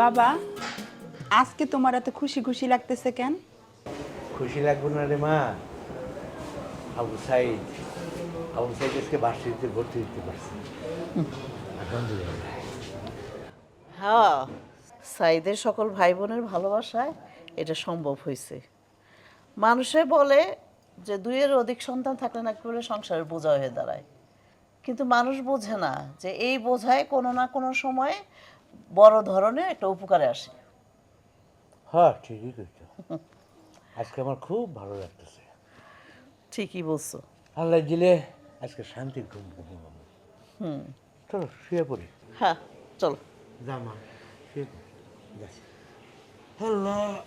বাবা আজকে তোমার এত খুশি খুশি লাগতেছে কেন? খুশি লাগবে না রে মা। আবু সাইদ আবু সাইদ আজকে ভার্সিটিতে ভর্তি দিতে পারছে। হ্যাঁ সাইদের সকল ভাই বোনের ভালোবাসায় এটা সম্ভব হয়েছে। মানুষে বলে যে দুইয়ের অধিক সন্তান থাকলে নাকি বলে সংসারের বোঝা হয়ে দাঁড়ায়। কিন্তু মানুষ বোঝে না যে এই বোঝায় কোনো না কোনো সময় বড় ধরনের একটা উপকারে আসে। হ্যাঁ ঠিকই কইছো। আজকে আমার খুব ভালো লাগতেছে। ঠিকই বলছো। আল্লাহ দিলে আজকে শান্তির ঘুম ঘুম হুম। চলো শুয়ে পড়ি। হ্যাঁ চলো। জামা শুয়ে পড়ি। আল্লাহ।